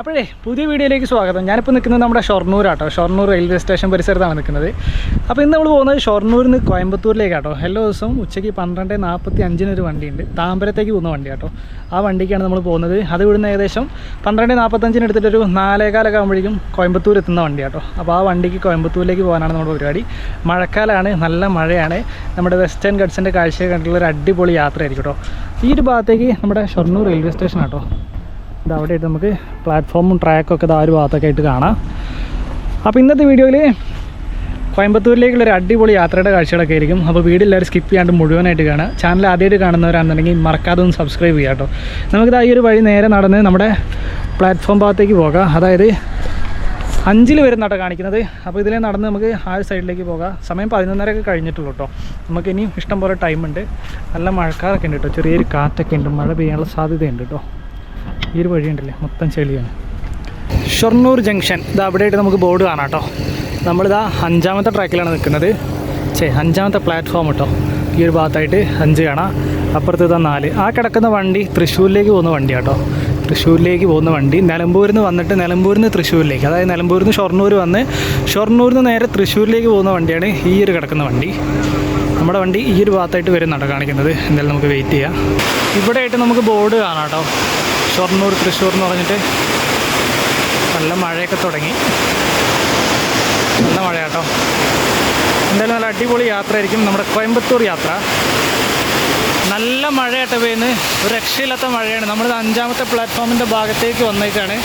അപ്പോഴേ പുതിയ വീഡിയോയിലേക്ക് സ്വാഗതം. ഞാനിപ്പോൾ നിൽക്കുന്നത് നമ്മുടെ ഷൊർണൂരാട്ടോ. ഷൊർണൂർ റെയിൽവേ സ്റ്റേഷൻ പരിസരത്താണ് നിൽക്കുന്നത്. അപ്പോൾ ഇന്ന് നമ്മൾ പോകുന്നത് ഷൊർണൂരിൽ നിന്ന് കോയമ്പത്തൂരിലേക്കാട്ടോ. എല്ലാ ദിവസവും ഉച്ചയ്ക്ക് പന്ത്രണ്ട് നാൽപ്പത്തി അഞ്ചിനൊരു വണ്ടിയുണ്ട്. താമ്പരത്തേക്ക് പോകുന്ന വണ്ടി കേട്ടോ ആ വണ്ടിക്കാണ് നമ്മൾ പോകുന്നത്. അത് ഇവിടുന്ന് ഏകദേശം പന്ത്രണ്ട് നാൽപ്പത്തഞ്ചിന് എടുത്തിട്ടൊരു നാലേകാലൊക്കെ ആകുമ്പോഴേക്കും കോയമ്പത്തൂർ എത്തുന്ന വണ്ടി കേട്ടോ അപ്പോൾ ആ വണ്ടിക്ക് കോയമ്പത്തൂരിലേക്ക് പോകാനാണ് നമ്മുടെ പരിപാടി. മഴക്കാലമാണ് നല്ല മഴയാണ്. നമ്മുടെ വെസ്റ്റേൺ ഗഡ്സിന്റെ കാഴ്ച കണ്ടുള്ള ഒരു അടിപൊളി യാത്രയായിരിക്കും കേട്ടോ ഈ ഒരു ഭാഗത്തേക്ക് നമ്മുടെ ഷൊർണൂർ റെയിൽവേ സ്റ്റേഷൻ കേട്ടോ ഇത് അവിടെ ആയിട്ട് നമുക്ക് പ്ലാറ്റ്ഫോമും ട്രാക്കൊക്കെ ആ ഒരു ഭാഗത്തൊക്കെ ആയിട്ട് കാണാം. അപ്പോൾ ഇന്നത്തെ വീഡിയോയിൽ കോയമ്പത്തൂരിലേക്കുള്ള ഒരു അടിപൊളി യാത്രയുടെ കാഴ്ചകളൊക്കെ ആയിരിക്കും. അപ്പോൾ വീഡിയോഎല്ലാവരും സ്കിപ്പ് ചെയ്യാണ്ട് മുഴുവനായിട്ട് കാണുക. ചാനൽ ആദ്യമായിട്ട് കാണുന്നവരാണെന്നുണ്ടെങ്കിൽ മറക്കാതെ ഒന്ന് സബ്സ്ക്രൈബ് ചെയ്യാം കേട്ടോ. നമുക്കിത് ഈ ഒരു വഴി നേരെ നടന്ന് നമ്മുടെ പ്ലാറ്റ്ഫോം ഭാഗത്തേക്ക് പോകാം. അതായത് അഞ്ചിൽ വരുന്നാട്ടോ കാണിക്കുന്നത്. അപ്പോൾ ഇതിലേ നടന്ന് നമുക്ക് ആ ഒരു സൈഡിലേക്ക് പോകാം. സമയം പതിനൊന്നരയൊക്കെ കഴിഞ്ഞിട്ടുള്ളൂ കേട്ടോ. നമുക്ക് ഇനിയും ഇഷ്ടം പോലെ ടൈമുണ്ട് നല്ല മഴക്കാറൊക്കെ ഉണ്ട് കേട്ടോ. ചെറിയൊരു കാറ്റൊക്കെ ഉണ്ട്. മഴ പെയ്യാനുള്ള സാധ്യതയുണ്ട് കേട്ടോ. ഈ ഒരു വഴിയുണ്ടല്ലേ? മൊത്തം ചെളിയാണ്. ഷൊർണൂർ ജംഗ്ഷൻ. ഇത് അവിടെയായിട്ട് നമുക്ക് ബോർഡ് കാണാം കേട്ടോ നമ്മളിതാ അഞ്ചാമത്തെ ട്രാക്കിലാണ് നിൽക്കുന്നത്. ചേ അഞ്ചാമത്തെ പ്ലാറ്റ്ഫോം കേട്ടോ ഈ ഒരു ഭാഗത്തായിട്ട് അഞ്ച് കാണാം. അപ്പുറത്ത് ഇതാ നാല്. ആ കിടക്കുന്ന വണ്ടി തൃശ്ശൂരിലേക്ക് പോകുന്ന വണ്ടിയാട്ടോ തൃശ്ശൂരിലേക്ക് പോകുന്ന വണ്ടി. നിലമ്പൂരിൽ നിന്ന് വന്നിട്ട് നിലമ്പൂരിൽ നിന്ന് തൃശ്ശൂരിലേക്ക്. അതായത് നിലമ്പൂരിൽ നിന്ന് ഷൊർണൂർ വന്ന് ഷൊർണൂരിൽ നിന്ന് നേരെ തൃശ്ശൂരിലേക്ക് പോകുന്ന വണ്ടിയാണ് ഈ ഒരു കിടക്കുന്ന വണ്ടി. നമ്മുടെ വണ്ടി ഈ ഒരു ഭാഗത്തായിട്ട് വരുന്നുണ്ടോ കാണിക്കുന്നത്. എന്തായാലും നമുക്ക് വെയിറ്റ് ചെയ്യാം. ഇവിടെ ആയിട്ട് നമുക്ക് ബോർഡ് കാണാം കേട്ടോ ഷൊർണൂർ തൃശ്ശൂർ എന്ന് പറഞ്ഞിട്ട് നല്ല മഴയൊക്കെ തുടങ്ങി. നല്ല മഴ കേട്ടോ എന്തായാലും നല്ല അടിപൊളി യാത്രയായിരിക്കും നമ്മുടെ കോയമ്പത്തൂർ യാത്ര. നല്ല മഴയായിട്ട് പെയ്യുന്നത്. ഒരു രക്ഷയില്ലാത്ത മഴയാണ്. നമ്മൾ അഞ്ചാമത്തെ പ്ലാറ്റ്ഫോമിന്റെ ഭാഗത്തേക്ക് വന്നേക്കാണ്.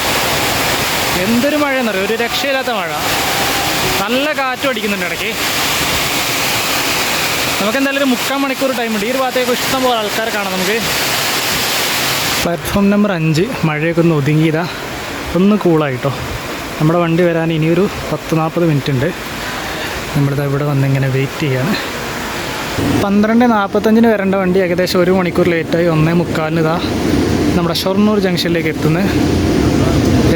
എന്തൊരു മഴയെന്നറിയോ? ഒരു രക്ഷയില്ലാത്ത മഴ. നല്ല കാറ്റും അടിക്കുന്നുണ്ട് ഇടയ്ക്ക്. നമുക്ക് എന്തായാലും ഒരു മുക്കാൽ മണിക്കൂർ ടൈമുണ്ട് ഈ ഒരു ഭാഗത്തേക്ക് ഇഷ്ടം പോലെ ആൾക്കാരെ കാണാം നമുക്ക്. പ്ലാറ്റ്ഫോം നമ്പർ അഞ്ച്. മഴയൊക്കെ ഒന്ന് ഒതുങ്ങിയതാ. ഒന്ന് കൂളായിട്ടോ. നമ്മുടെ വണ്ടി വരാൻ ഇനിയൊരു പത്ത് നാൽപ്പത് മിനിറ്റ് ഉണ്ട് നമ്മളിതാ ഇവിടെ വന്നിങ്ങനെ വെയിറ്റ് ചെയ്യാണ്. പന്ത്രണ്ട് നാൽപ്പത്തഞ്ചിന് വരേണ്ട വണ്ടി ഏകദേശം ഒരു മണിക്കൂർ ലേറ്റായി. ഒന്നേ മുക്കാലിന് ഇതാ നമ്മുടെ ഷൊർണൂർ ജംഗ്ഷനിലേക്ക് എത്തുന്നത്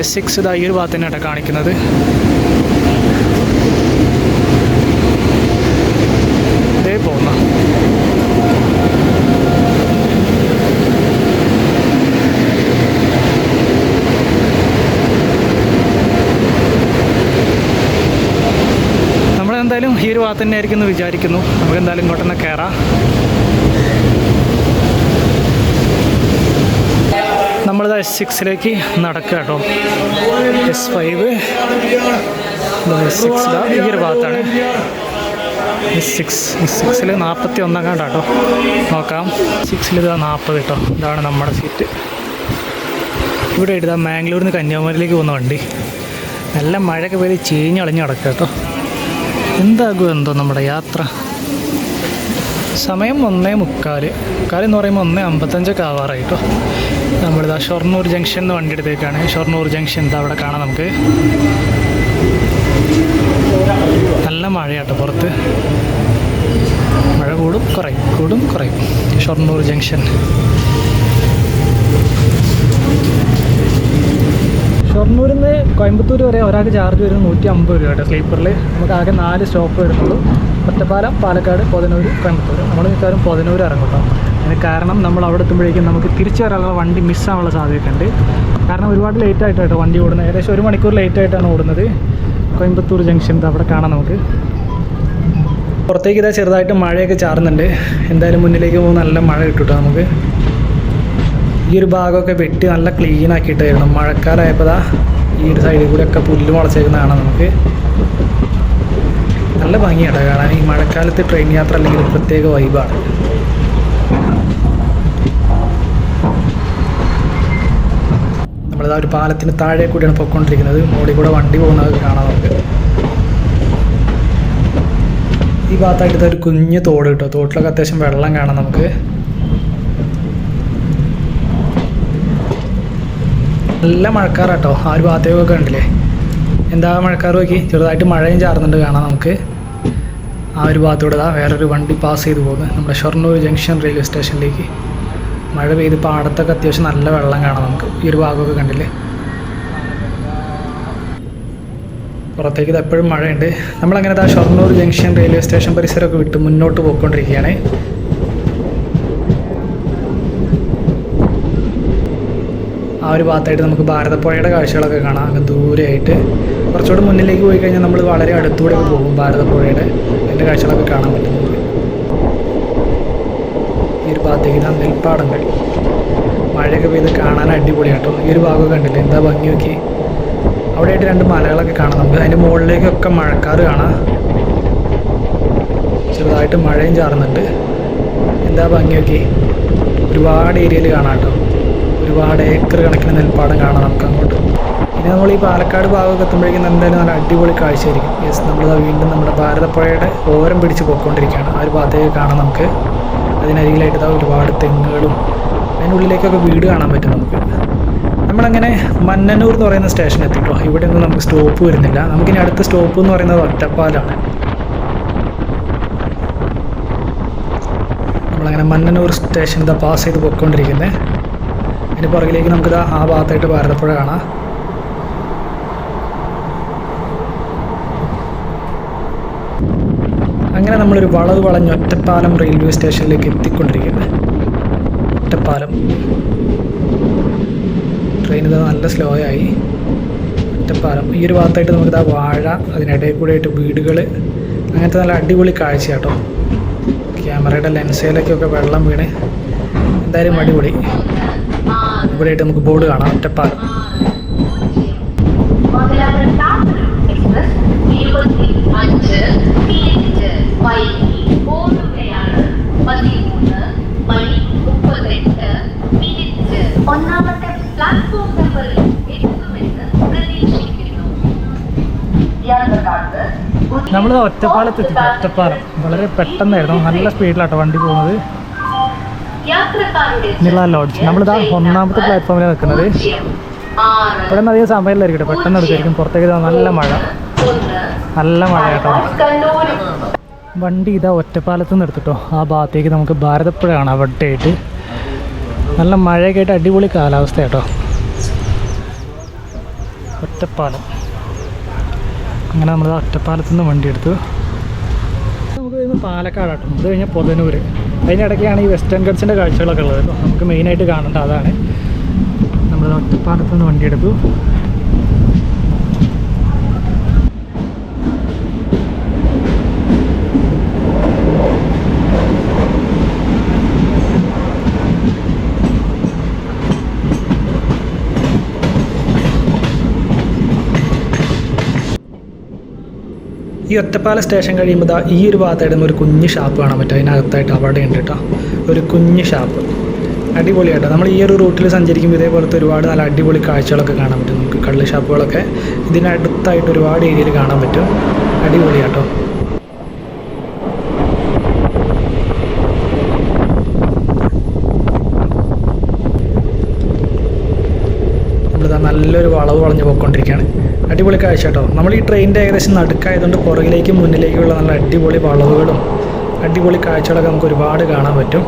എസ് സിക്സ് ഇതാ ഈ ഒരു ഭാഗത്ത് തന്നെയാണ് കാണിക്കുന്നത് ഇതേ പോകുന്ന നമ്മളെന്തായാലും ഈ ഒരു ഭാഗത്ത് തന്നെ ആയിരിക്കും എന്ന് വിചാരിക്കുന്നു. നമുക്ക് എന്തായാലും ഇങ്ങോട്ടൊന്ന് കയറാം. നമ്മളിത് എസ് സിക്സിലേക്ക് നടക്കുക കേട്ടോ. എസ് ഫൈവ് എസ് ഈ ഒരു ഭാഗത്താണ്. എസ് സിക്സ് എസ് സിക്സിൽ നാൽപ്പത്തി ഒന്നാം കണ്ടാട്ടോ നോക്കാം. സിക്സിൽ ഇതാ നാൽപ്പത് കേട്ടോ. ഇതാണ് നമ്മുടെ സീറ്റ് ഇവിടെ ഇടുക മാംഗ്ലൂരിൽ നിന്ന് കന്യാകുമാരിയിലേക്ക് പോകുന്ന വണ്ടി. നല്ല മഴയൊക്കെ പോയി ചീഞ്ഞളഞ്ഞ് കിടക്കുക കേട്ടോ. എന്താകും എന്തോ നമ്മുടെ യാത്ര? സമയം ഒന്നേ മുക്കാൽ. മുക്കാൽ എന്ന് പറയുമ്പോൾ ഒന്നേ അമ്പത്തഞ്ചൊക്കെ ആവാറായി കേട്ടോ നമ്മളിതാ ഷൊർണൂർ ജംഗ്ഷൻ എന്ന് വണ്ടി എടുത്തേക്കാണ്. ഷൊർണൂർ ജംഗ്ഷൻ എന്താ അവിടെ കാണാം നമുക്ക്? നല്ല മഴയാട്ടോ പുറത്ത്. മഴ കൂടും കുറയും. കൂടും കുറയും. ഷൊർണൂർ ജംഗ്ഷൻ. ഷൊർണൂരിൽ നിന്ന് കോയമ്പത്തൂർ വരെ ഒരാൾക്ക് ചാർജ് വരുന്നത് നൂറ്റി അമ്പത് രൂപ കേട്ടോ. സ്ലീപ്പറിൽ നമുക്ക് ആകെ നാല് സ്റ്റോപ്പ് വരുന്നുള്ളൂ. ഒറ്റപ്പാലം പാലക്കാട് പൊതനൂർ കോയമ്പത്തൂർ നമ്മൾ മിക്കവാറും പൊതനൂർ ഇറങ്ങും കേട്ടോ. അതിന് കാരണം നമ്മൾ അവിടെ എത്തുമ്പോഴേക്കും നമുക്ക് തിരിച്ചു വരാനുള്ള വണ്ടി മിസ്സാവാനുള്ള സാധ്യതയൊക്കെ ഉണ്ട്. കാരണം ഒരുപാട് ലേറ്റ് ആയിട്ട് കേട്ടോ വണ്ടി ഓടുന്നത്. ഏകദേശം ഒരു മണിക്കൂർ ലേറ്റ് ആയിട്ടാണ് ഓടുന്നത്. കോയമ്പത്തൂർ ജംഗ്ഷൻ അവിടെ കാണാം നമുക്ക്. പുറത്തേക്ക് ഇതാ ചെറുതായിട്ട് മഴയൊക്കെ ചാറുന്നുണ്ട്. എന്തായാലും മുന്നിലേക്ക് പോകുന്ന നല്ല മഴ കിട്ടും നമുക്ക്. ഈ ഒരു ഭാഗമൊക്കെ വെട്ടി നല്ല ക്ലീൻ ആക്കിയിട്ടായിരുന്നു. മഴക്കാലമായപ്പോൾ ഈ ഒരു സൈഡിൽ കൂടെ ഒക്കെ പുല്ല് മുളച്ചേക്കുന്ന കാണാം നമുക്ക്. നല്ല ഭംഗിയാണ് കാണാൻ. ഈ മഴക്കാലത്ത് ട്രെയിൻ യാത്ര അല്ലെങ്കിൽ പ്രത്യേക വൈബാണ് നമ്മളിതാ ഒരു പാലത്തിന് താഴെ കൂടിയാണ് പൊയ്ക്കൊണ്ടിരിക്കുന്നത്. മുകളിൽ കൂടെ വണ്ടി പോകുന്നത് കാണാം നമുക്ക്. ഈ ഭാഗത്തായിട്ട് ഒരു കുഞ്ഞ് തോട് കിട്ടും. തോട്ടിലൊക്കെ അത്യാവശ്യം വെള്ളം കാണാം നമുക്ക്. നല്ല മഴക്കാറാട്ടോ. ആ ഒരു ഭാഗത്തേക്കൊക്കെ ഉണ്ടല്ലേ എന്താ മഴക്കാർ നോക്കി? ചെറുതായിട്ട് മഴയും ചാറുന്നുണ്ട് കാണാം നമുക്ക്. ആ ഒരു ഭാഗത്തൂടെ ഇതാ വേറൊരു വണ്ടി പാസ് ചെയ്ത് പോകുന്നത് നമ്മുടെ ഷൊർണൂർ ജംഗ്ഷൻ റെയിൽവേ സ്റ്റേഷനിലേക്ക് മഴ പെയ്ത് പാടത്തൊക്കെ അത്യാവശ്യം നല്ല വെള്ളം കാണാം നമുക്ക്. ഈ ഒരു ഭാഗമൊക്കെ കണ്ടില്ലേ? പുറത്തേക്ക് ഇത് എപ്പോഴും മഴയുണ്ട്. നമ്മളങ്ങനെ ആ ഷൊർണൂർ ജംഗ്ഷൻ റെയിൽവേ സ്റ്റേഷൻ പരിസരമൊക്കെ വിട്ട് മുന്നോട്ട് പോയിക്കൊണ്ടിരിക്കുകയാണ്. ആ ഒരു ഭാഗത്തായിട്ട് നമുക്ക് ഭാരതപ്പുഴയുടെ കാഴ്ചകളൊക്കെ കാണാം. അങ്ങ് ദൂരെയായിട്ട് കുറച്ചുകൂടെ മുന്നിലേക്ക് പോയി കഴിഞ്ഞാൽ നമ്മൾ വളരെ അടുത്തൂടെ പോകും ഭാരതപ്പുഴയുടെ അതിന്റെ കാഴ്ചകളൊക്കെ കാണാൻ പറ്റും ഈ ഒരു ഭാഗത്തേക്ക് ഇതാ നെൽപ്പാടങ്ങൾ. മഴയൊക്കെ പെയ്ത് കാണാൻ അടിപൊളിയാട്ടോ ഈ ഒരു ഭാഗമൊക്കെ കണ്ടില്ല? എന്താ ഭംഗി നോക്കി അവിടെയായിട്ട് രണ്ട് മലകളൊക്കെ കാണാം. നമുക്ക് അതിന്റെ മുകളിലേക്കൊക്കെ മഴക്കാറ് കാണാം. ചെറുതായിട്ട് മഴയും ചാറുന്നുണ്ട്. എന്താ ഭംഗി നോക്കി ഒരുപാട് ഏരിയയിൽ കാണാം കേട്ടോ. ഒരുപാട് ഏക്കർ കണക്കിന് നെൽപ്പാടം കാണാം നമുക്ക് അങ്ങോട്ട് പിന്നെ നമ്മൾ ഈ പാലക്കാട് ഭാഗമൊക്കെ എത്തുമ്പോഴേക്കും എന്തായാലും നല്ല അടിപൊളി കാഴ്ചയായിരിക്കും. യെസ് നമ്മൾ വീണ്ടും നമ്മുടെ ഭാരതപ്പുഴയുടെ ഓരം പിടിച്ച് പോയിക്കൊണ്ടിരിക്കുകയാണ്. ആ ഒരു ഭാഗത്തേക്ക് കാണാം നമുക്ക്. അതിനരികിലായിട്ട് ഒരുപാട് തെങ്ങുകളും അതിനുള്ളിലേക്കൊക്കെ വീട് കാണാൻ പറ്റും നമുക്ക്. നമ്മളങ്ങനെ മന്നന്നൂർ എന്ന് പറയുന്ന സ്റ്റേഷൻ എത്തിട്ടോ. ഇവിടെ ഒന്നും നമുക്ക് സ്റ്റോപ്പ് വരുന്നില്ല. നമുക്കിനി അടുത്ത സ്റ്റോപ്പ് എന്ന് പറയുന്നത് ഒറ്റപ്പാലാണ്. നമ്മളങ്ങനെ മന്നന്നൂർ സ്റ്റേഷൻ ഇതാ പാസ് ചെയ്ത് പോയിക്കൊണ്ടിരിക്കുന്നത് അതിന് പുറകിലേക്ക് നമുക്കിതാ ആ ഭാഗത്തായിട്ട് ഭാരതപ്പുഴ കാണാം. അങ്ങനെ നമ്മളൊരു വളവ് വളഞ്ഞ് ഒറ്റപ്പാലം റെയിൽവേ സ്റ്റേഷനിലേക്ക് എത്തിക്കൊണ്ടിരിക്കുന്നത് ഒറ്റപ്പാലം. ട്രെയിൻ ഇത് നല്ല സ്ലോ ആയി. ഒറ്റപ്പാലം. ഈ ഒരു ഭാഗത്തായിട്ട് നമുക്കിതാ വാഴ അതിനിടയിൽ കൂടെ ആയിട്ട് വീടുകൾ അങ്ങനത്തെ നല്ല അടിപൊളി കാഴ്ച കേട്ടോ ക്യാമറയുടെ ലെൻസിലേക്കൊക്കെ വെള്ളം വീണ്. എന്തായാലും അടിപൊളി. ഇവിടെയായിട്ട് നമുക്ക് ബോർഡ് കാണാം. ഒറ്റപ്പാലം ഒന്നാമത്തെ പ്ലാറ്റ്ഫോം നമ്പറിൽ എത്തുമെന്ന് പ്രതീക്ഷിക്കുന്നു. യാത്രക്കാർക്ക് നമ്മൾ ഒറ്റപ്പാലത്ത് എത്തി ഒറ്റപ്പാലം. വളരെ പെട്ടെന്നായിരുന്നു. നല്ല സ്പീഡിലാട്ടോ വണ്ടി പോകുന്നത്. നിള ലോഡ്ജ് നമ്മളിതാ ഒന്നാമത്തെ പ്ലാറ്റ്ഫോമിൽ നിൽക്കുന്നത്. ഇവിടെ നിന്ന് അധികം സമയമില്ലായിരിക്കും പെട്ടെന്ന് എടുക്കായിരിക്കും പുറത്തേക്ക് നല്ല മഴ. നല്ല മഴ കേട്ടോ. വണ്ടി ഇതാ ഒറ്റപ്പാലത്ത് നിന്ന് എടുത്തിട്ടോ. ആ ഭാഗത്തേക്ക് നമുക്ക് ഭാരതപ്പുഴ കാണാം. അവിടെ ആയിട്ട് നല്ല മഴയൊക്കെ ആയിട്ട് അടിപൊളി കാലാവസ്ഥ കേട്ടോ. ഒറ്റപ്പാലം. അങ്ങനെ നമ്മൾ ഒറ്റപ്പാലത്ത് നിന്ന് വണ്ടി എടുത്തു. നമുക്ക് പാലക്കാട് കേട്ടോ അത് കഴിഞ്ഞാൽ പൊതനൂർ അതിനിടയ്ക്കാണ് ഈ വെസ്റ്റേൺ ഗഡ്സിന്റെ കാഴ്ചകളൊക്കെ ഉള്ളത് നമുക്ക് മെയിനായിട്ട് കാണേണ്ട അതാണ്. നമ്മൾ ഒറ്റപ്പാലത്ത് നിന്ന് വണ്ടി ഈ ഒറ്റപ്പാല സ്റ്റേഷൻ കഴിയുമ്പോൾ ഈ ഒരു ഭാഗത്തായിട്ട് ഒരു കുഞ്ഞ് ഷാപ്പ് കാണാൻ പറ്റും. അതിനകത്തായിട്ട് അവിടെ ഉണ്ട് കേട്ടോ ഒരു കുഞ്ഞ് ഷാപ്പ് അടിപൊളിയാട്ടോ നമ്മൾ ഈ ഒരു റൂട്ടിൽ സഞ്ചരിക്കുമ്പോൾ ഇതേപോലത്തെ ഒരുപാട് നല്ല അടിപൊളി കാഴ്ചകളൊക്കെ കാണാൻ പറ്റും. നമുക്ക് കള്ള് ഷാപ്പുകളൊക്കെ ഇതിനടുത്തായിട്ട് ഒരുപാട് ഏരിയയിൽ കാണാൻ പറ്റും. അടിപൊളിയാട്ടോ നമ്മളിതാ നല്ലൊരു വളവ് വളഞ്ഞ് പോയിക്കൊണ്ടിരിക്കുകയാണ്. അടിപൊളി കാഴ്ച കേട്ടോ. നമ്മൾ ഈ ട്രെയിനിന്റെ ഏകദേശം നടുക്കായതുകൊണ്ട് പുറകിലേക്കും മുന്നിലേക്കുമുള്ള നല്ല അടിപൊളി വളവുകളും അടിപൊളി കാഴ്ചകളൊക്കെ നമുക്ക് ഒരുപാട് കാണാൻ പറ്റും.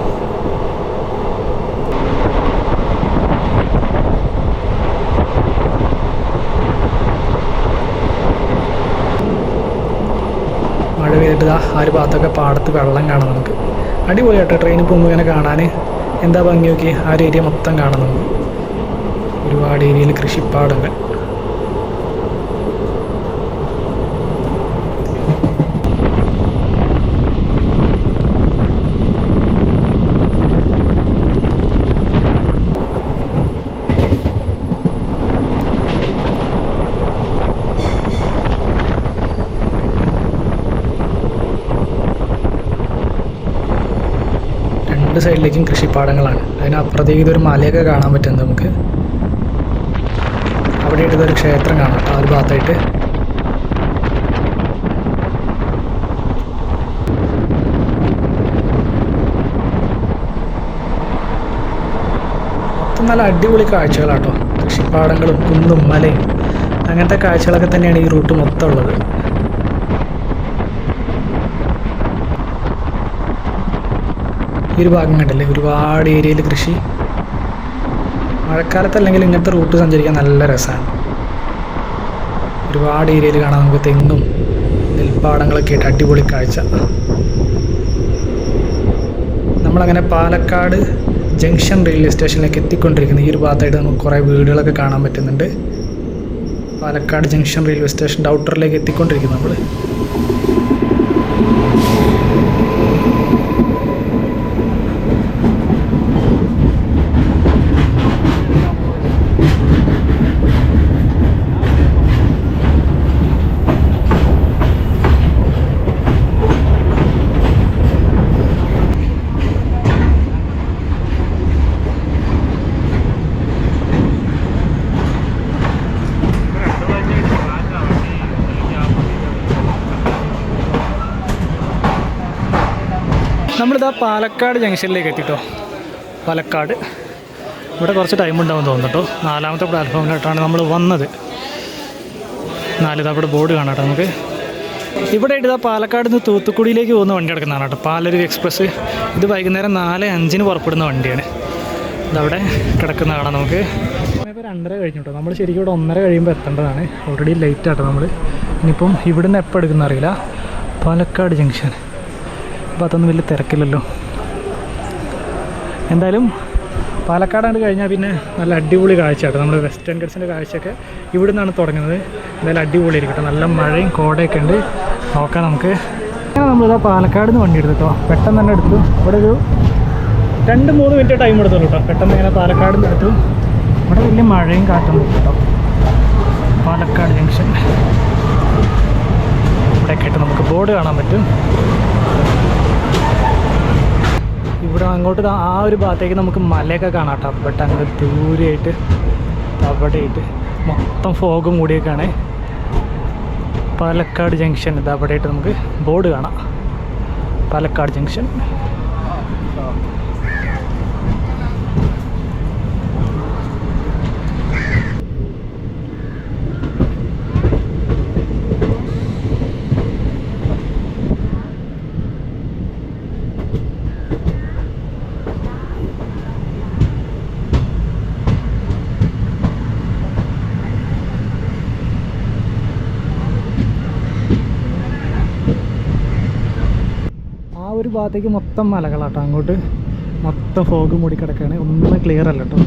മഴ പെയ്തിട്ട് ആ ഒരു ഭാഗത്തൊക്കെ പാടത്ത് വെള്ളം കാണാം നമുക്ക്. അടിപൊളി കേട്ടോ ട്രെയിനിൽ പോകുമ്പോൾ ഇങ്ങനെ കാണാൻ എന്താ ഭംഗി നോക്കി ആ ഒരു ഏരിയ മൊത്തം കാണാം നമുക്ക്. ഒരുപാട് ഏരിയയിൽ കൃഷിപ്പാടങ്ങൾ. രണ്ട് സൈഡിലേക്കും കൃഷിപ്പാടങ്ങളാണ്. അതിനപ്പുറത്തേക്ക് ഇതൊരു മലയൊക്കെ കാണാൻ പറ്റുന്നത് നമുക്ക്. അവിടെ ഇട്ടതൊരു ക്ഷേത്രം കാണാം. ആ ഒരു ഭാഗത്തായിട്ട്. മൊത്തം നല്ല അടിപൊളി കാഴ്ചകളാട്ടോ. കൃഷിപ്പാടങ്ങളും കുന്നും മലയും. അങ്ങനത്തെ കാഴ്ചകളൊക്കെ തന്നെയാണ് ഈ റൂട്ട് മൊത്തം ഉള്ളത്. ഈ ഒരു ഭാഗം കണ്ടില്ലേ ഒരുപാട് ഏരിയയിൽ കൃഷി. മഴക്കാലത്തല്ലെങ്കിൽ ഇങ്ങനത്തെ റൂട്ട് സഞ്ചരിക്കാൻ നല്ല രസമാണ് ഒരുപാട് ഏരിയയിൽ കാണാം നമുക്ക് തെങ്ങും നെൽപ്പാടങ്ങളൊക്കെ ആയിട്ട് അടിപൊളി കാഴ്ച. നമ്മളങ്ങനെ പാലക്കാട് ജംഗ്ഷൻ റെയിൽവേ സ്റ്റേഷനിലേക്ക് എത്തിക്കൊണ്ടിരിക്കുന്ന ഈ ഒരു ഭാഗത്തായിട്ട് നമുക്ക് കുറേ വീടുകളൊക്കെ കാണാൻ പറ്റുന്നുണ്ട്. പാലക്കാട് ജംഗ്ഷൻ റെയിൽവേ സ്റ്റേഷന്റെ ഔട്ടറിലേക്ക് എത്തിക്കൊണ്ടിരിക്കുന്നു നമ്മൾ നമ്മളിതാ പാലക്കാട് ജംഗ്ഷനിലേക്ക് എത്തിട്ടോ. പാലക്കാട്. ഇവിടെ കുറച്ച് ടൈം ഉണ്ടാവും തോന്നുന്നുട്ടോ. നാലാമത്തെ പ്ലാറ്റ്ഫോമിലോട്ടാണ് നമ്മൾ വന്നത്. നാലിതാ അവിടെ ബോർഡ് കാണാം നമുക്ക്. ഇവിടെ ഇതാ പാലക്കാട് നിന്ന് തൂത്തുക്കുടിയിലേക്ക് പോകുന്ന വണ്ടി കിടക്കുന്നതാണ് കേട്ടോ പാലരുവി എക്സ്പ്രസ്. ഇത് വൈകുന്നേരം നാല് അഞ്ചിന് പുറപ്പെടുന്ന വണ്ടിയാണ്. ഇതവിടെ കിടക്കുന്ന കാണാം നമുക്ക്. ഇപ്പോൾ രണ്ടര കഴിഞ്ഞു കേട്ടോ നമ്മൾ ശരിക്കും ഇവിടെ ഒന്നര കഴിയുമ്പോൾ എത്തേണ്ടതാണ്. ഓൾറെഡി ലേറ്റ് ആട്ടോ നമ്മൾ ഇനിയിപ്പം ഇവിടുന്ന് എപ്പോൾ എടുക്കുന്ന അറിയില്ല പാലക്കാട് ജംഗ്ഷൻ. അപ്പോൾ അതൊന്നും വലിയ തിരക്കില്ലല്ലോ. എന്തായാലും പാലക്കാടാണ്ട് കഴിഞ്ഞാൽ പിന്നെ നല്ല അടിപൊളി കാഴ്ചയാട്ടോ. നമ്മുടെ വെസ്റ്റേൺ ഗഡ്സിന്റെ കാഴ്ചയൊക്കെ ഇവിടെ നിന്നാണ് തുടങ്ങുന്നത്. എന്തായാലും അടിപൊളി ഇരിക്കട്ടെ നല്ല മഴയും കോടയൊക്കെ ഉണ്ട്. നോക്കാം നമുക്ക്. അങ്ങനെ നമ്മളിതാ പാലക്കാട് നിന്ന് വണ്ടി എടുത്തു കേട്ടോ പെട്ടെന്ന് തന്നെ എടുത്തു. ഇവിടെ ഒരു രണ്ട് മൂന്ന് മിനിറ്റ് ടൈം എടുത്തുള്ളൂ കേട്ടോ പെട്ടെന്ന് ഇങ്ങനെ പാലക്കാട് നിന്ന് എടുത്തു. ഇവിടെ വലിയ മഴയും കാറ്റും കേട്ടോ പാലക്കാട് ജംഗ്ഷൻ. ഇവിടെ കേട്ട് നമുക്ക് ബോർഡ് കാണാൻ പറ്റും. ഇവിടെ അങ്ങോട്ട് ആ ഒരു ഭാഗത്തേക്ക് നമുക്ക് മലയൊക്കെ കാണാം കേട്ടോ ബട്ട് അങ്ങ് ദൂരെയായിട്ട് അവിടെയായിട്ട് മൊത്തം ഫോഗും കൂടിയൊക്കെയാണ്. പാലക്കാട് ജംഗ്ഷൻ ഇത് അവിടെയായിട്ട് നമുക്ക് ബോർഡ് കാണാം. പാലക്കാട് ജംഗ്ഷൻ ആ ഒരു ഭാഗത്തേക്ക് മൊത്തം മലകളാട്ടോ. അങ്ങോട്ട് മൊത്തം ഫോഗ് മൂടി കിടക്കുകയാണ് ഒന്നും ക്ലിയർ അല്ല കേട്ടോ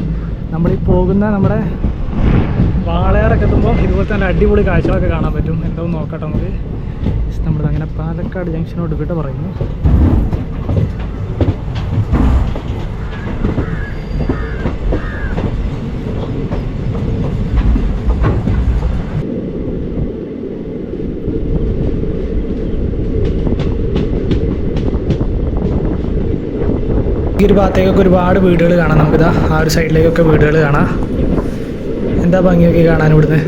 നമ്മളീ പോകുന്ന നമ്മുടെ വാളയാറൊക്കെ എത്തുമ്പോൾ ഇതുപോലെ തന്നെ അടിപൊളി കാഴ്ചകളൊക്കെ കാണാൻ പറ്റും. എന്തോ നോക്കട്ടെ നമുക്ക്. നമ്മൾ അങ്ങനെ പാലക്കാട് ജംഗ്ഷനോട് വിട്ട് പറയുന്നു. ഈ ഒരു ഭാഗത്തേക്കൊക്കെ ഒരുപാട് വീടുകൾ കാണാം. നമുക്കിതാ ആ ഒരു സൈഡിലേക്കൊക്കെ വീടുകൾ കാണാം. എന്താ ഭംഗിയൊക്കെ കാണാൻ ഇവിടുന്ന്?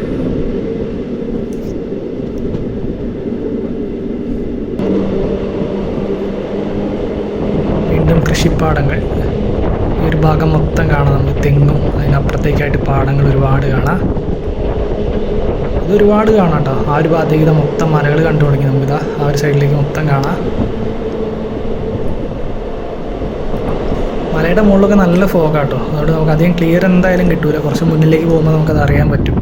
വീണ്ടും കൃഷിപ്പാടങ്ങൾ. ഈ ഒരു ഭാഗം മൊത്തം കാണാം. നമുക്ക് തെങ്ങും അതിനപ്പുറത്തേക്കായിട്ട് പാടങ്ങൾ ഒരുപാട് കാണാം. ഇത് ഒരുപാട് കാണാം കേട്ടോ. ആ ഒരു ഭാഗത്തേക്ക് ഇതാ മൊത്തം മലകൾ കണ്ടു തുടങ്ങി. നമുക്കിതാ ആ ഒരു സൈഡിലേക്ക് മൊത്തം കാണാം. മലയുടെ മുകളിലൊക്കെ നല്ല ഫോഗ് ആട്ടോ. അതുകൊണ്ട് നമുക്ക് അധികം ക്ലിയർ എന്തായാലും കിട്ടൂല. കുറച്ച് മുന്നിലേക്ക് പോകുമ്പോൾ നമുക്കത് അറിയാൻ പറ്റും.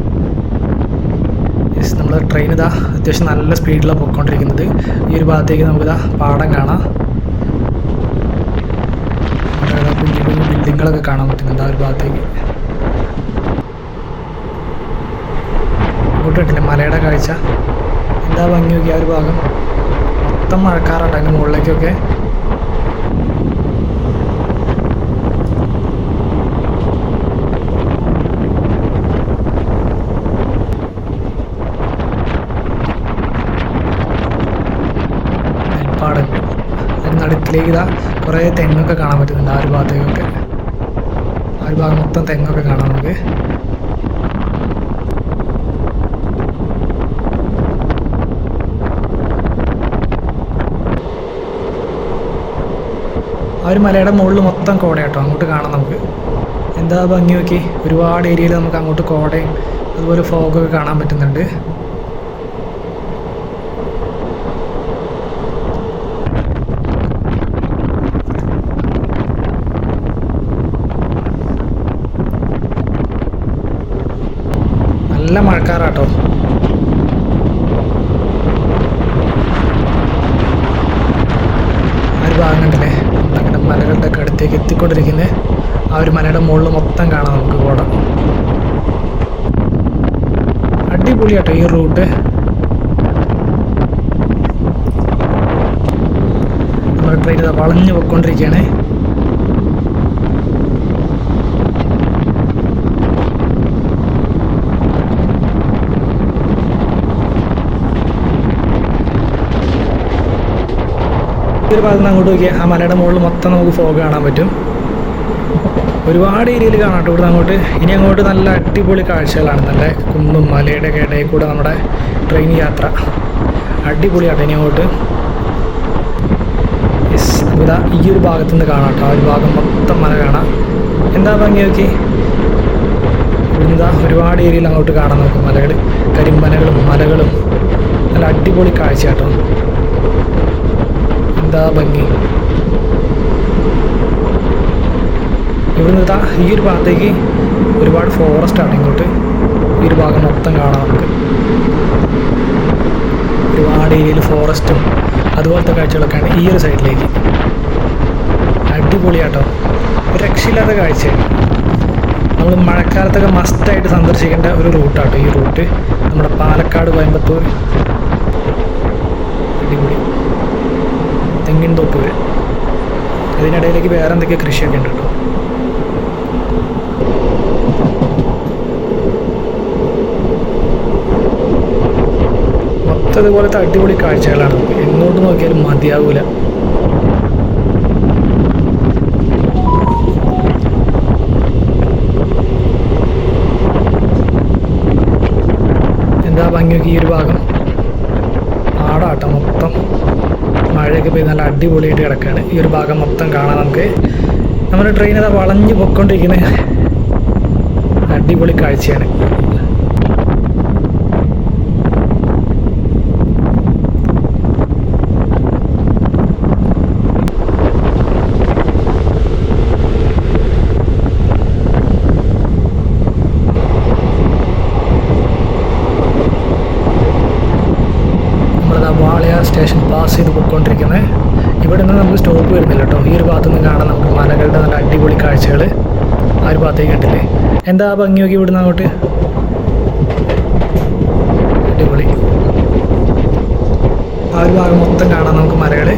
നമ്മൾ ട്രെയിൻ ഇതാ അത്യാവശ്യം നല്ല സ്പീഡിലാണ് പോയിക്കൊണ്ടിരിക്കുന്നത്. ഈ ഒരു ഭാഗത്തേക്ക് നമുക്കിതാ പാടം കാണാം. കുഞ്ഞു കുഞ്ഞു ബിൽഡിങ്ങുകളൊക്കെ കാണാൻ പറ്റുന്നുണ്ട് ആ ഒരു ഭാഗത്തേക്ക്. ഇങ്ങോട്ട് മലയുടെ കാഴ്ച? എന്താ ഭംഗി നോക്കി ആ ഒരു ഭാഗം? മൊത്തം മഴക്കാറുണ്ട് അതിന്റെ മുകളിലേക്കൊക്കെ നെൽപ്പാടങ്ങൾ അതിന് ഇതാ കുറേ തെങ്ങൊക്കെ കാണാൻ പറ്റുന്നുണ്ട് ആ ഒരു ഭാഗത്തേക്കൊക്കെ. ആ ഒരു ഭാഗം മൊത്തം തെങ്ങൊക്കെ കാണാം നമുക്ക്. ആ ഒരു മലയുടെ മുകളിൽ മൊത്തം കോട കേട്ടോ അങ്ങോട്ട് കാണാം നമുക്ക്. എന്താ ഭംഗി നോക്കി ഒരുപാട് ഏരിയയിൽ നമുക്ക് അങ്ങോട്ട് കോടയും അതുപോലെ ഫോഗൊക്കെ കാണാൻ പറ്റുന്നുണ്ട്. നല്ല മഴക്കാറാട്ടോ. ആ ഒരു ഭാഗം കണ്ടില്ലേ നമ്മളങ്ങനെ മലകളുടെ അടുത്തേക്ക് എത്തിക്കൊണ്ടിരിക്കുന്നത് ആ ഒരു മലയുടെ മുകളിൽ മൊത്തം കാണാം നമുക്ക് അടിപൊളി അടിപൊളിയാട്ടോ ഈ റൂട്ട്. നമ്മുടെ ട്രെയിൻ വളഞ്ഞു പൊയ്ക്കൊണ്ടിരിക്കുകയാണ്. ഒരു ഭാഗത്ത് നിന്ന് അങ്ങോട്ട് നോക്കിയാൽ ആ മലയുടെ മുകളിൽ മൊത്തം നമുക്ക് ഫോഗ് കാണാൻ പറ്റും. ഒരുപാട് ഏരിയയിൽ കാണാം ഇവിടെ അങ്ങോട്ട്. ഇനി അങ്ങോട്ട് നല്ല അടിപൊളി കാഴ്ചകളാണ്. നല്ല കുന്നും മലയുടെ ഒക്കെ ഇടയിൽ കൂടെ നമ്മുടെ ട്രെയിൻ യാത്ര. അടിപൊളിയാട്ടോ ഇനി അങ്ങോട്ട്. യെസ് ഇതാ ഈ ഒരു ഭാഗത്തു നിന്ന് കാണാം കേട്ടോ. ആ ഒരു ഭാഗം മൊത്തം മല കാണാം. എന്താ ഭംഗി നോക്കി ഇവിടുന്ന് ഒരുപാട് ഏരിയയിൽ അങ്ങോട്ട് കാണാൻ നോക്കും. മലകൾ കരിമ്പനകളും മലകളും. നല്ല അടിപൊളി കാഴ്ച കേട്ടോ എന്താ ഭംഗി? ഇവിടുന്ന് ഈ ഒരു ഭാഗത്തേക്ക് ഒരുപാട് ഫോറസ്റ്റ് ആണ് ഇങ്ങോട്ട്. ഈ ഒരു ഭാഗം മൊത്തം കാണാം നമുക്ക്. ഒരുപാട് ഏരിയയിൽ ഫോറസ്റ്റും അതുപോലത്തെ കാഴ്ചകളൊക്കെയാണ് ഈ ഒരു സൈഡിലേക്ക് അടിപൊളിയാട്ടോ. ഒരു രക്ഷയില്ലാത്ത കാഴ്ചയാണ് നമ്മൾ മഴക്കാലത്തൊക്കെ മസ്റ്റായിട്ട് സന്ദർശിക്കേണ്ട ഒരു റൂട്ടാട്ടോ ഈ റൂട്ട് നമ്മുടെ പാലക്കാട് കോയമ്പത്തൂർ അടിപൊളി. തെങ്ങിൻ തോപ്പുകൾ അതിനിടയിലേക്ക് വേറെ എന്തൊക്കെ കൃഷിയൊക്കെ ഉണ്ട് കേട്ടോ. മൊത്തം അടിപൊളി കാഴ്ചകളാണ്. എങ്ങോട്ട് നോക്കിയാലും മതിയാവൂല. എന്താ ഭംഗിയൊക്കെ ഈ ഒരു ഭാഗം ആടാട്ടോ മൊത്തം പെയ്ത് നല്ല അടിപൊളിയായിട്ട് കിടക്കുകയാണ്. ഈ ഒരു ഭാഗം മൊത്തം കാണാം നമുക്ക്. നമ്മുടെ ട്രെയിൻ അത് വളഞ്ഞു പൊയ്ക്കൊണ്ടിരിക്കുന്നത്. അടിപൊളി കാഴ്ചയാണ് നമ്മളിതാ വാളയാർ സ്റ്റേഷൻ പാസ് ചെയ്ത് പോയിക്കൊണ്ടിരിക്കുന്നത് ഇവിടെ നിന്ന് നമുക്ക് സ്റ്റോപ്പ് വരുന്നില്ല കേട്ടോ ഈ ഒരു ഭാഗത്തു നിന്ന് കാണാൻ നമുക്ക് മലകളുടെ നല്ല അടിപൊളി കാഴ്ചകൾ ആ ഒരു ഭാഗത്തേക്ക് കണ്ടില്ലേ എന്താ ഭംഗി നോക്കി ഇവിടുന്ന് അങ്ങോട്ട്? അടിപൊളി. ആ ഒരു ഭാഗം മൊത്തം കാണാം നമുക്ക് മലകൾ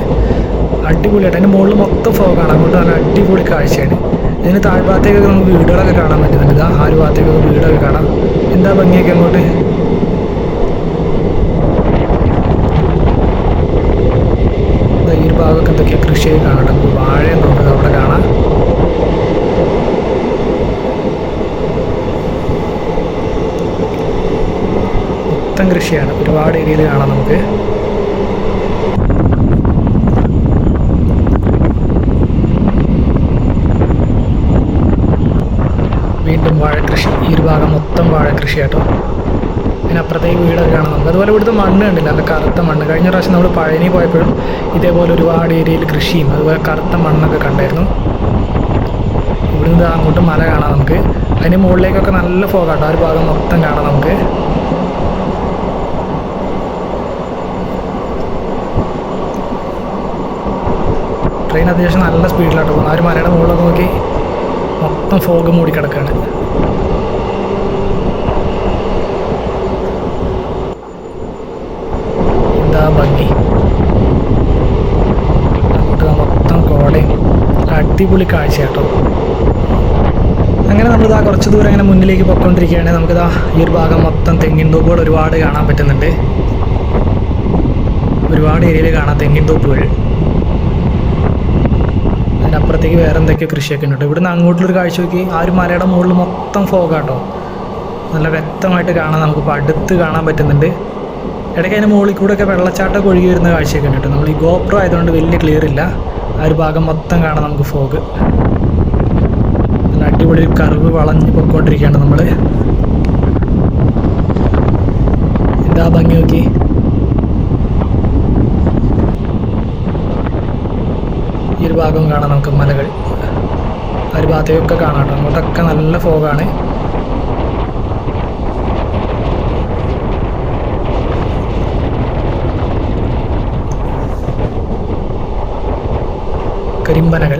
അടിപൊളിയായിട്ട് അതിന്റെ മുകളിൽ മൊത്തം ഫോഗാണ് അങ്ങോട്ട് നല്ല അടിപൊളി കാഴ്ചയാണ്. ഇതിന് താഴ്ഭാഗത്തേക്കൊക്കെ നമുക്ക് വീടുകളൊക്കെ കാണാൻ പറ്റുന്നുണ്ട്. ആ ഒരു ഭാഗത്തേക്കൊക്കെ വീടൊക്കെ കാണാം. എന്താ ഭംഗിയൊക്കെ അങ്ങോട്ട്? ഈ ഒരു ഭാഗമൊക്കെ എന്തൊക്കെയാണ് കൃഷിയൊക്കെ കാണണം വാഴ എന്നുണ്ട് അവിടെ കൃഷിയാണ് ഒരുപാട് ഏരിയയിൽ കാണാം നമുക്ക്. വീണ്ടും വാഴക്കൃഷി കൃഷി ഈ ഒരു ഭാഗം മൊത്തം വാഴക്കൃഷി കൃഷി കേട്ടോ പിന്നെ അപ്പുറത്തേക്ക് വീടൊക്കെ കാണാം നമുക്ക്. അതുപോലെ ഇവിടുത്തെ മണ്ണ് കണ്ടില്ല? നല്ല കറുത്ത മണ്ണ്. കഴിഞ്ഞ പ്രാവശ്യം നമ്മൾ പഴനി പോയപ്പോഴും ഇതേപോലെ ഒരുപാട് ഏരിയയിൽ കൃഷിയും അതുപോലെ കറുത്ത മണ്ണൊക്കെ കണ്ടായിരുന്നു. ഇവിടുന്ന് അങ്ങോട്ട് മല കാണാം നമുക്ക്. അതിന് മുകളിലേക്കൊക്കെ നല്ല ഫോഗാട്ടോ. ആ ഒരു ഭാഗം മൊത്തം കാണാം നമുക്ക്. ട്രെയിൻ അത്യാവശ്യം നല്ല സ്പീഡിലാട്ടോ പോകുന്നത്. ആ ഒരു മലയുടെ മുകളിലൊക്കെ നോക്കി മൊത്തം ഫോഗ് മൂടി കിടക്കുകയാണ് എന്താ ഭംഗി? അങ്ങോട്ട് മൊത്തം കോടയും. അടിപൊളി കാഴ്ച കേട്ടോ അങ്ങനെ നമ്മളിതാ കുറച്ച് ദൂരം അങ്ങനെ മുന്നിലേക്ക് പൊയ്ക്കൊണ്ടിരിക്കുകയാണ്. നമുക്കിതാ ഈ ഒരു ഭാഗം മൊത്തം തെങ്ങിൻ തോപ്പുകൾ ഒരുപാട് കാണാൻ പറ്റുന്നുണ്ട്. ഒരുപാട് ഏരിയയിൽ കാണാം തെങ്ങിൻ തോപ്പുകൾ. അതിനപ്പുറത്തേക്ക് വേറെ എന്തൊക്കെയോ കൃഷിയൊക്കെ ഉണ്ട് ഇവിടുന്ന് അങ്ങോട്ടുള്ളൊരു കാഴ്ച നോക്കി. ആ ഒരു മലയുടെ മുകളിൽ മൊത്തം ഫോഗാട്ടോ നല്ല വ്യക്തമായിട്ട് കാണാൻ നമുക്ക് അടുത്ത് കാണാൻ പറ്റുന്നുണ്ട്. ഇടയ്ക്ക് അതിന് മുകളിൽ കൂടെ ഒക്കെ വെള്ളച്ചാട്ടമൊക്കെ ഒഴുകി വരുന്ന കാഴ്ചയൊക്കെ ഉണ്ട് കേട്ടോ. നമ്മൾ ഈ ഗോപ്രോ ആയതുകൊണ്ട് വലിയ ക്ലിയർ ഇല്ല. ആ ഒരു ഭാഗം മൊത്തം കാണാം നമുക്ക് ഫോഗ് നല്ല അടിപൊളി കറിവ് വളഞ്ഞ് പൊയ്ക്കൊണ്ടിരിക്കുകയാണ് നമ്മൾ എന്താ ഭംഗി നോക്കി ഈ ഒരു ഭാഗവും കാണാം നമുക്ക് മലകൾ ആ ഒരു ഭാഗത്തേക്കൊക്കെ കാണാം കേട്ടോ. അങ്ങോട്ടൊക്കെ നല്ല ഫോഗാണ്. കരിമ്പനകൾ.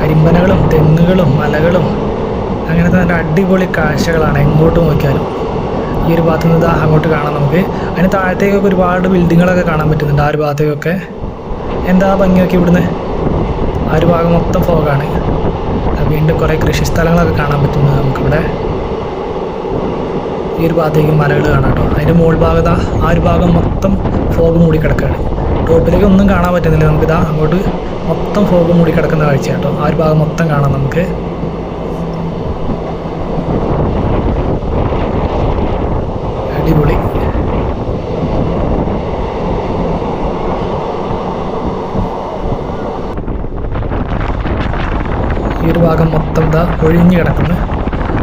കരിമ്പനകളും തെങ്ങുകളും മലകളും അങ്ങനത്തെ നല്ല അടിപൊളി കാഴ്ചകളാണ് എങ്ങോട്ട് നോക്കിയാലും. ഈ ഒരു ഭാഗത്ത് നിന്ന് അങ്ങോട്ട് കാണാം നമുക്ക്. അതിന് താഴത്തേക്കൊക്കെ ഒരുപാട് ബിൽഡിങ്ങുകളൊക്കെ കാണാൻ പറ്റുന്നുണ്ട് ആ ഒരു ഭാഗത്തേക്കൊക്കെ. എന്താ ഭംഗിയൊക്കെ ഇവിടുന്ന്? ആ ഒരു ഭാഗം മൊത്തം ഫോഗാണ് വീണ്ടും കുറേ കൃഷി സ്ഥലങ്ങളൊക്കെ കാണാൻ പറ്റുന്നത് നമുക്കിവിടെ. ഈ ഒരു ഭാഗത്തേക്ക് മലകൾ കാണാം കേട്ടോ. അതിന്റെ മുകൾ ഭാഗത ആ ഒരു ഭാഗം മൊത്തം ഫോഗ് മൂടി കിടക്കുകയാണ്. ടോപ്പിലേക്ക് ഒന്നും കാണാൻ പറ്റുന്നില്ല. നമുക്കിതാ അങ്ങോട്ട് മൊത്തം ഫോഗ് മൂടി കിടക്കുന്ന കാഴ്ച കേട്ടോ. ആ ഒരു ഭാഗം മൊത്തം കാണാം നമുക്ക് അടിപൊളി ഈ ഒരു ഭാഗം മൊത്തം ഇതാ ഒഴിഞ്ഞു കിടക്കുന്നു.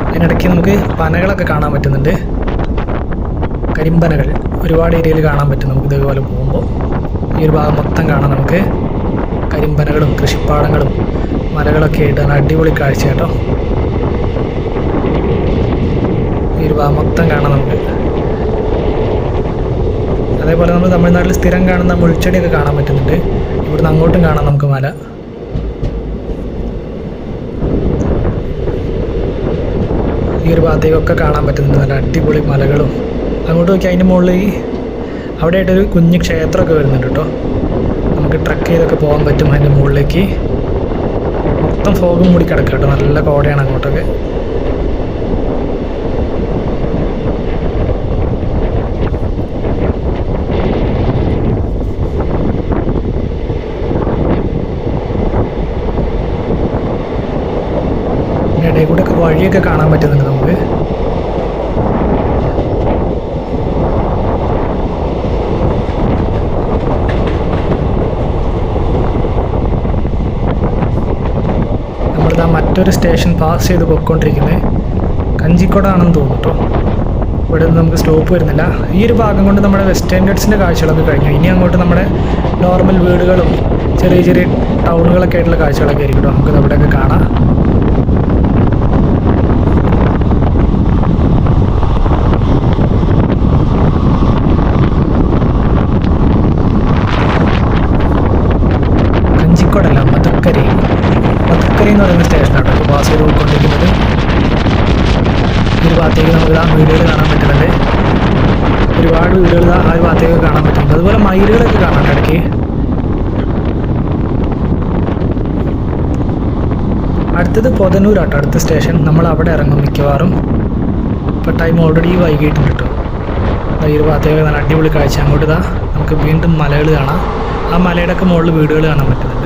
അതിനിടയ്ക്ക് നമുക്ക് പനകളൊക്കെ കാണാൻ പറ്റുന്നുണ്ട്. കരിമ്പനകൾ ഒരുപാട് ഏരിയയിൽ കാണാൻ പറ്റും നമുക്ക് ഇതേപോലെ പോകുമ്പോൾ. ഈ ഒരു ഭാഗം മൊത്തം കാണാം നമുക്ക്. കരിമ്പനകളും കൃഷിപ്പാടങ്ങളും മലകളൊക്കെ ആയിട്ട് അടിപൊളി കാഴ്ച കേട്ടോ. ഈ ഒരു ഭാഗം മൊത്തം കാണാം നമുക്ക്. അതേപോലെ നമ്മൾ തമിഴ്നാട്ടിൽ സ്ഥിരം കാണുന്ന മുൾച്ചെടിയൊക്കെ കാണാൻ പറ്റുന്നുണ്ട്. ഇവിടുന്ന് അങ്ങോട്ടും കാണാം നമുക്ക് മല. ഈ ഒരു ഭാഗത്തേക്കൊക്കെ കാണാൻ പറ്റുന്നത് നല്ല അടിപൊളി മലകളും. അങ്ങോട്ട് നോക്കി അതിന്റെ മുകളിൽ അവിടെ അവിടെയായിട്ടൊരു കുഞ്ഞ് ക്ഷേത്രമൊക്കെ വരുന്നുണ്ട് കേട്ടോ. നമുക്ക് ട്രക്ക് ചെയ്തൊക്കെ പോകാൻ പറ്റും അതിന്റെ മുകളിലേക്ക്. മൊത്തം ഫോഗും മൂടി കിടക്കുക കേട്ടോ. നല്ല കോടയാണ് അങ്ങോട്ടൊക്കെ. ഇടയിൽ കൂടെ ഒക്കെ വഴിയൊക്കെ കാണാൻ പറ്റുന്നുണ്ട് നമുക്ക്. നമ്മളിതാ മറ്റൊരു സ്റ്റേഷൻ പാസ് ചെയ്ത് പോയിക്കൊണ്ടിരിക്കുന്നത് കഞ്ചിക്കോടാണെന്ന് തോന്നുന്നു കേട്ടോ ഇവിടെ നിന്ന് നമുക്ക് സ്റ്റോപ്പ് വരുന്നില്ല. ഈ ഒരു ഭാഗം കൊണ്ട് നമ്മുടെ വെസ്റ്റേൺ ഗട്ട്സിന്റെ കാഴ്ചകളൊക്കെ കഴിഞ്ഞു. ഇനി അങ്ങോട്ട് നമ്മുടെ നോർമൽ വീടുകളും ചെറിയ ചെറിയ ടൗണുകളൊക്കെ ആയിട്ടുള്ള കാഴ്ചകളൊക്കെ ആയിരിക്കും കേട്ടോ നമുക്ക് അവിടെയൊക്കെ കാണാം. എന്ന് പറയുന്ന സ്റ്റേഷനാണ് കേട്ടോ ബാസ് ഉൾക്കൊണ്ടിരിക്കുന്നത് ഒരു ഭാഗത്തേക്ക് നമുക്ക് ആ വീടുകൾ കാണാൻ പറ്റുന്നുണ്ട്. ഒരുപാട് വീടുകൾ ആ ഒരു ഭാഗത്തേക്ക് കാണാൻ പറ്റുന്നുണ്ട്. അതുപോലെ മയിലുകളൊക്കെ കാണാൻ ഇടയ്ക്ക്. അടുത്തത് പൊതനൂരാട്ടോ അടുത്ത സ്റ്റേഷൻ നമ്മൾ അവിടെ ഇറങ്ങും മിക്കവാറും. ഇപ്പോൾ ടൈം ഓൾറെഡി വൈകിട്ടുണ്ട് കേട്ടോ. ഈ ഒരു ഭാഗത്തേക്ക് നല്ല അടിപൊളി കാഴ്ച. അങ്ങോട്ട് ഇതാ നമുക്ക് വീണ്ടും മലകൾ കാണാം. ആ മലയുടെ ഒക്കെ മുകളിൽ വീടുകൾ കാണാൻ പറ്റുന്നുണ്ട്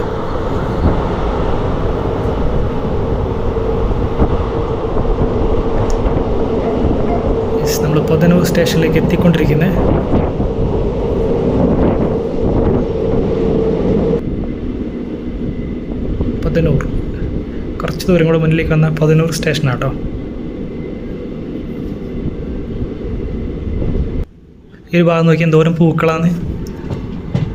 യെസ് നമ്മൾ പൊതനൂർ സ്റ്റേഷനിലേക്ക് എത്തിക്കൊണ്ടിരിക്കുന്നത് പൊതനൂർ കുറച്ച് ദൂരം കൂടെ മുന്നിലേക്ക് വന്ന പൊതനൂർ സ്റ്റേഷനാട്ടോ. ഈ ഒരു ഭാഗം നോക്കി എന്തോരം പൂക്കളാണ്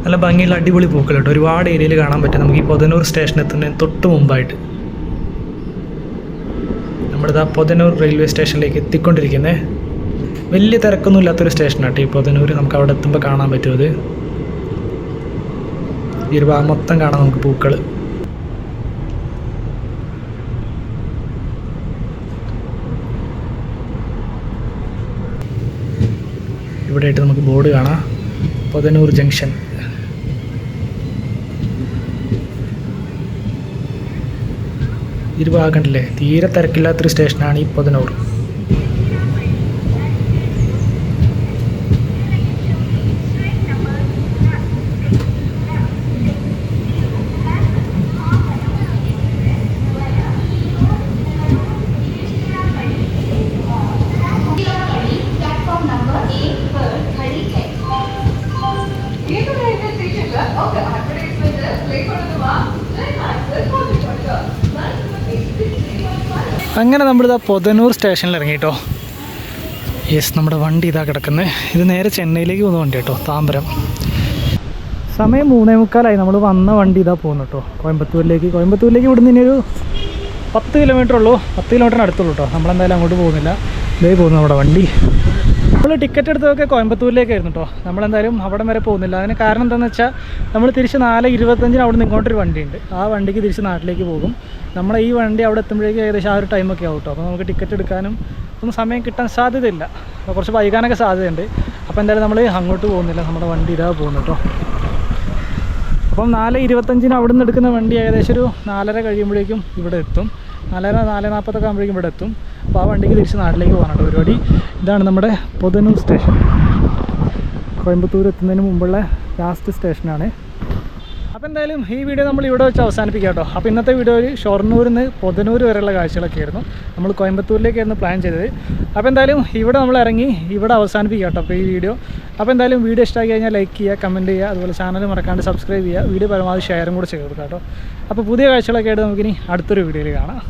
നല്ല ഭംഗിയുള്ള അടിപൊളി പൂക്കൾ കേട്ടോ ഒരുപാട് ഏരിയയിൽ കാണാൻ പറ്റും. നമുക്ക് ഈ പൊതനൂർ സ്റ്റേഷൻ എത്തുന്നതിന് തൊട്ട് മുമ്പായിട്ട്. നമ്മളിതാ പൊതനൂർ റെയിൽവേ സ്റ്റേഷനിലേക്ക് എത്തിക്കൊണ്ടിരിക്കുന്നത് വലിയ തിരക്കൊന്നും ഇല്ലാത്തൊരു സ്റ്റേഷനാട്ടോ ഇപ്പോൾ അതിനൊരു നമുക്ക് അവിടെ എത്തുമ്പോൾ കാണാൻ പറ്റുമത് ഈ ഒരു ഭാഗം മൊത്തം കാണാം നമുക്ക് പൂക്കൾ ഇവിടെയായിട്ട് നമുക്ക് ബോർഡ് കാണാം. പൊതനൂർ ജംഗ്ഷൻ ഇരുഭാഗം തീരെ തിരക്കില്ലാത്തൊരു സ്റ്റേഷനാണ് ഈ പൊതനൂർ. അങ്ങനെ നമ്മളിതാ പൊതനൂർ സ്റ്റേഷനിൽ ഇറങ്ങി കേട്ടോ യെസ് നമ്മുടെ വണ്ടി ഇതാ കിടക്കുന്നത് ഇത് നേരെ ചെന്നൈയിലേക്ക് പോകുന്ന വണ്ടി കേട്ടോ താമ്പരം സമയം മൂന്നേ മുക്കാലായി. നമ്മൾ വന്ന വണ്ടി ഇതാ പോകുന്നു കേട്ടോ. കോയമ്പത്തൂരിലേക്ക്. കോയമ്പത്തൂരിലേക്ക് ഇവിടുന്ന് ഇനി ഒരു പത്ത് കിലോമീറ്റർ ഉള്ളൂ. പത്ത് കിലോമീറ്ററിന് അടുത്തുള്ളൂ കേട്ടോ. നമ്മളെന്തായാലും അങ്ങോട്ട് പോകുന്നില്ല. ഇതേ പോകുന്നു നമ്മുടെ വണ്ടി. നമ്മൾ ടിക്കറ്റ് എടുത്തതൊക്കെ കോയമ്പത്തൂരിലേക്കായിരുന്നു കേട്ടോ നമ്മളെന്തായാലും അവിടെ വരെ പോകുന്നില്ല. അതിന് കാരണം എന്താണെന്ന് വെച്ചാൽ നമ്മൾ തിരിച്ച് നാല് ഇരുപത്തഞ്ചിന് അവിടെ നിന്ന് ഇങ്ങോട്ടൊരു വണ്ടിയുണ്ട്. ആ വണ്ടിക്ക് തിരിച്ച് നാട്ടിലേക്ക് പോകും. നമ്മളെ ഈ വണ്ടി അവിടെ എത്തുമ്പോഴേക്കും ഏകദേശം ആ ഒരു ടൈമൊക്കെ ആവും കേട്ടോ അപ്പോൾ നമുക്ക് ടിക്കറ്റ് എടുക്കാനും ഒന്നും സമയം കിട്ടാൻ സാധ്യതയില്ല. കുറച്ച് വൈകാനൊക്കെ സാധ്യതയുണ്ട്. അപ്പോൾ എന്തായാലും നമ്മൾ അങ്ങോട്ട് പോകുന്നില്ല. നമ്മുടെ വണ്ടി ഇതാ പോകുന്നു കേട്ടോ അപ്പം നാല് ഇരുപത്തഞ്ചിന് അവിടെ നിന്ന് എടുക്കുന്ന വണ്ടി ഏകദേശം ഒരു നാലര കഴിയുമ്പോഴേക്കും ഇവിടെ എത്തും. നാലര നാല് നാൽപ്പത്തൊക്കെ ആകുമ്പോഴേക്കും ഇവിടെ എത്തും. അപ്പോൾ ആ വണ്ടിക്ക് തിരിച്ച് നാട്ടിലേക്ക് പോകാനുണ്ട് പരിപാടി ഇതാണ് നമ്മുടെ പൊതനൂർ സ്റ്റേഷൻ. കോയമ്പത്തൂർ എത്തുന്നതിന് മുമ്പുള്ള ലാസ്റ്റ് സ്റ്റേഷനാണ് അപ്പോൾ എന്തായാലും ഈ വീഡിയോ നമ്മൾ ഇവിടെ വെച്ച് അവസാനിപ്പിക്കാം കേട്ടോ. അപ്പോൾ ഇന്നത്തെ വീഡിയോയിൽ ഷൊർണൂരിൽ നിന്ന് പൊതനൂർ വരെയുള്ള കാഴ്ചകളൊക്കെ ആയിരുന്നു. നമ്മൾ കോയമ്പത്തൂരിലേക്കായിരുന്നു പ്ലാൻ ചെയ്തത്. അപ്പോൾ എന്തായാലും ഇവിടെ നമ്മൾ ഇറങ്ങി ഇവിടെ അവസാനിപ്പിക്കാം കേട്ടോ അപ്പോൾ ഈ വീഡിയോ അപ്പോൾ എന്തായാലും വീഡിയോ ഇഷ്ടമായി കഴിഞ്ഞാൽ ലൈക്ക് ചെയ്യുക കമന്റ് ചെയ്യുക അതുപോലെ ചാനൽ മറക്കാണ്ട് സബ്സ്ക്രൈബ് ചെയ്യുക. വീഡിയോ പരമാവധി ഷെയറും കൂടെ ചെയ്ത് കൊടുക്കാം കേട്ടോ. അപ്പോൾ പുതിയ കാഴ്ചകളൊക്കെ ആയിട്ട് നമുക്കിനി അടുത്തൊരു വീഡിയോയിൽ കാണാം.